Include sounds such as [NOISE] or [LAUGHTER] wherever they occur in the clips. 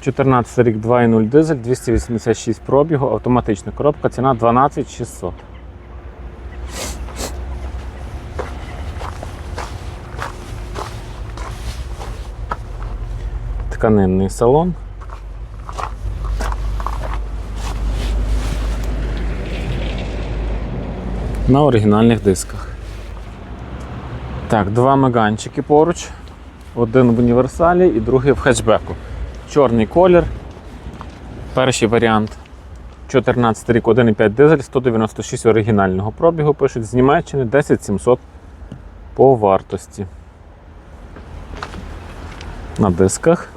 14 рік 2.0 дизель, 286 пробігу, автоматична коробка, ціна 12600. Тканинний салон. На оригінальних дисках. Так, два меганчики поруч. Один в універсалі і другий в хетчбеку. Чорний колір. Перший варіант 14 рік 1,5 дизель, 196 оригінального пробігу. Пишуть з Німеччини 10700 по вартості. На дисках.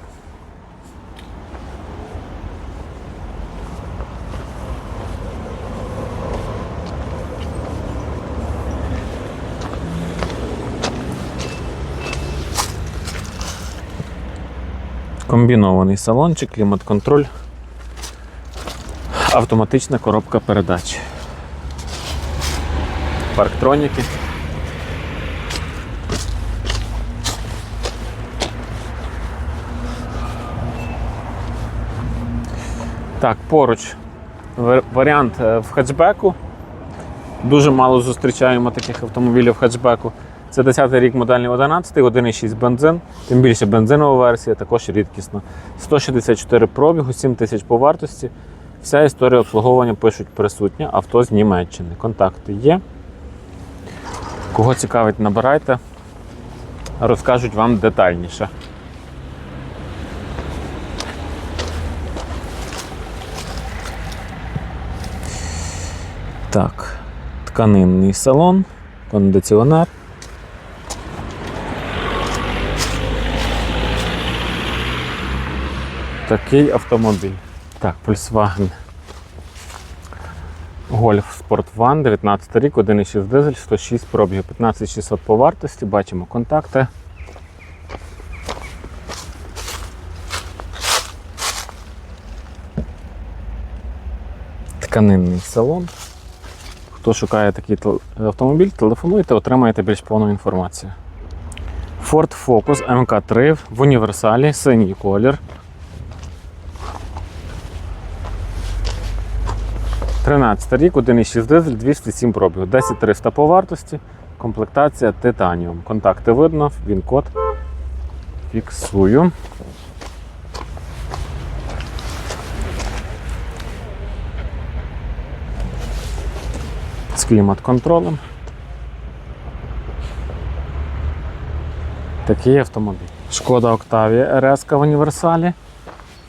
Комбінований салончик, клімат-контроль, автоматична коробка передач. Парктроніки. Так, поруч варіант е, в хетчбеку. Дуже мало зустрічаємо таких автомобілів в хетчбеку. Це 10-й рік модельний 11, 1,6 бензин, тим більше бензинова версія, також рідкісна. 164 пробігу, 7 тисяч по вартості. Вся історія обслуговування пишуть присутня, авто з Німеччини. Контакти є. Кого цікавить, набирайте, розкажуть вам детальніше. Так, тканинний салон, кондиціонер. Такий автомобіль. Так, Volkswagen Golf Sport One, 19 рік, 1,6 дизель, 106 пробігів, 15600 по вартості. Бачимо контакти. Тканинний салон. Хто шукає такий автомобіль, телефонуйте, отримаєте більш повну інформацію. Ford Focus MK3 в універсалі, синій колір. 13 рік, 1,6 дизель, 207 пробігу, 10300 по вартості, комплектація титаніум. Контакти видно, він код. Фіксую. З клімат-контролем. Такий автомобіль. Шкода Octavia RS в універсалі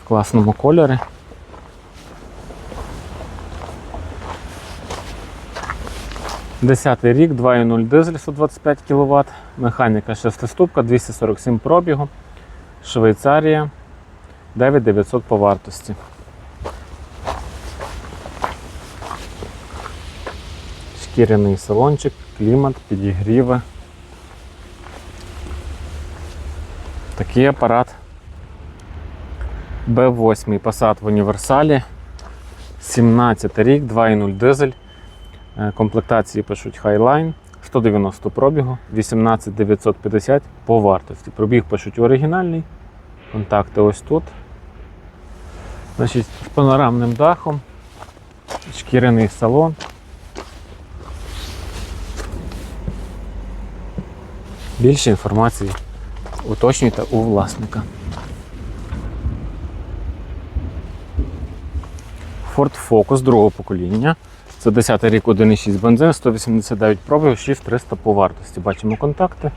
в класному кольорі. Десятий рік, 2.0 дизель 125 кВт, механіка 6-ступка, 247 пробігу, Швейцарія 9900 по вартості. Шкіряний салончик, клімат, підігріви. Такий апарат. B8 Passat в універсалі. 17 рік, 2.0 дизель. Е, Комплектації пишуть Highline, 190 пробігу, 18950 по вартості. Пробіг пишуть оригінальний. Контакти ось тут. Значить, з панорамним дахом, шкіряний салон. Більше інформації уточнюйте у власника. Ford Focus другого покоління. Це 10 й рік 1,6 бензин, 189 пробів, 6300 по вартості. Бачимо контакти.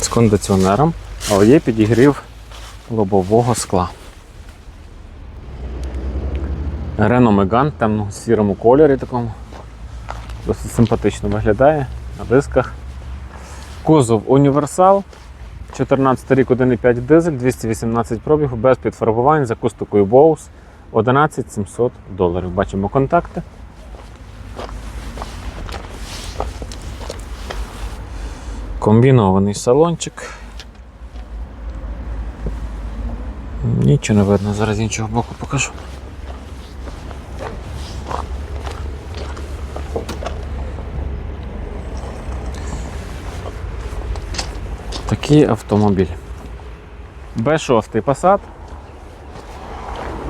З кондиціонером, але є підігрів лобового скла. Renault Megane в темно-сірому кольорі такому. Досить симпатично виглядає на дисках. Кузов універсал. 14 рік 1,5 дизель, 218 пробігів, без підфарбувань, з акустикою Bose, 11 700 доларів. Бачимо контакти. Комбінований салончик. Нічого не видно, зараз іншого боку покажу. Такий автомобіль. Б6 Passat.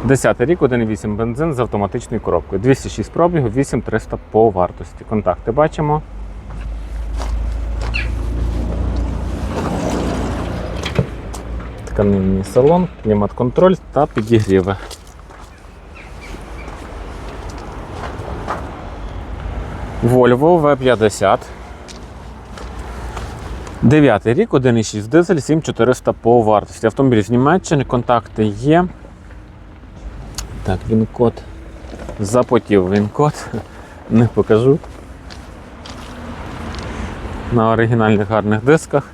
10 рік, 1,8 бензин з автоматичною коробкою. 206 пробігів, 8300 по вартості. Контакти бачимо. Тканинний салон, клімат-контроль та підігріви. Volvo V50. Дев'ятий рік, 1,6 дизель, 7400 по вартості. Автомобіль з Німеччини, контакти є. Так, він код. Запотів він код. [LAUGHS] Не покажу. На оригінальних гарних дисках.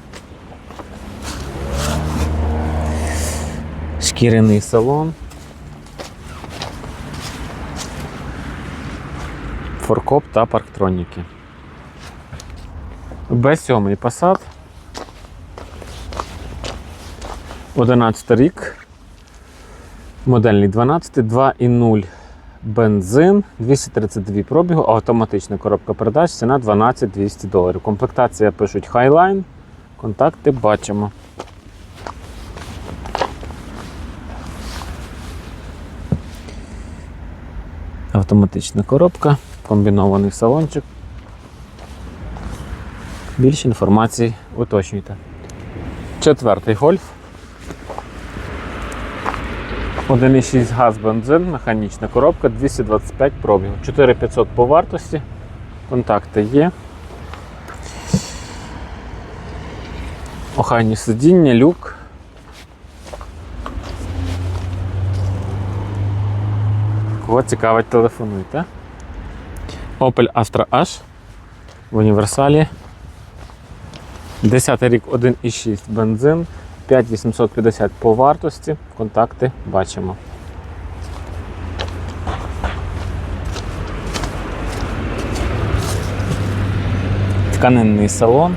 Шкіряний салон. Форкоп та парктроніки. Б7 Passat. 11 рік. Модельний 12, 2,0 бензин, 232 пробігу, автоматична коробка передач, ціна 12 200 доларів. Комплектація пишуть Highline. Контакти бачимо. Автоматична коробка, комбінований салончик. Більше інформації уточнюйте. Четвертий гольф. 1,6 газ бензин, механічна коробка, 225 пробігу. 4500 по вартості. Контакти є. Охайні сидіння, люк. Кого цікавить, телефонуйте. Opel Astra H в універсалі. 10 рік 1,6 бензин, 5850 по вартості. Контакти бачимо. Тканинний салон.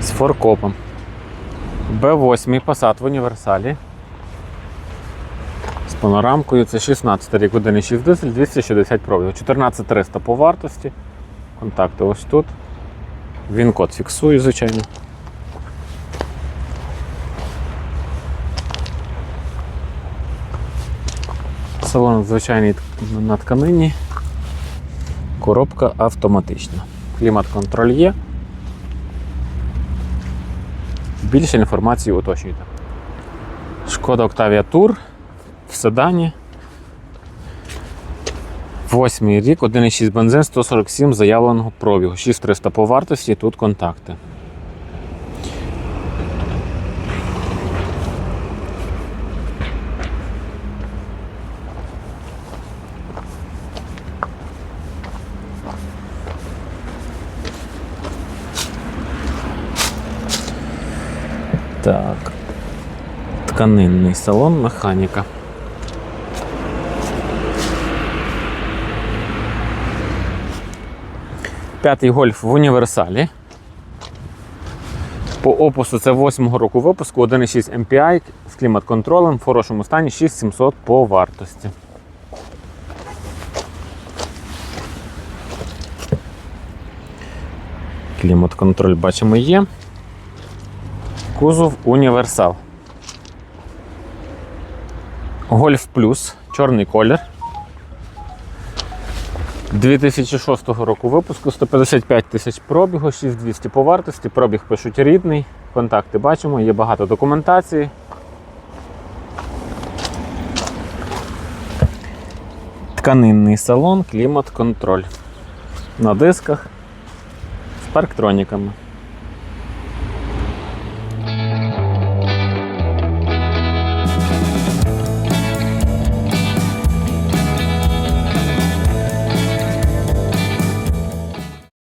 З форкопом. Б8 Passat в універсалі. З панорамкою це 16 рік 1,6 дизель, 260 пробігів, 14300 по вартості. Контакти ось тут. Він код фіксую, звичайно. Салон звичайний на тканині. Коробка автоматична. Клімат-контроль є. Більше інформації уточнюйте. Шкода Octavia Tour в седані. Восьмий рік, 1,6 бензин, 147 заявленого пробігу. 6300 по вартості, тут контакти. Так. Тканинний салон, механіка. П'ятий гольф в універсалі. По опусу це 8-го року випуску, 1,6 MPI з клімат-контролем в хорошому стані 6700 по вартості. Клімат-контроль бачимо є. Кузов універсал. Гольф плюс, чорний колір. 2006 року випуску, 155 тисяч пробігу, 6200 по вартості. Пробіг пишуть рідний. Контакти бачимо, є багато документації. Тканинний салон, клімат-контроль. На дисках з парктроніками.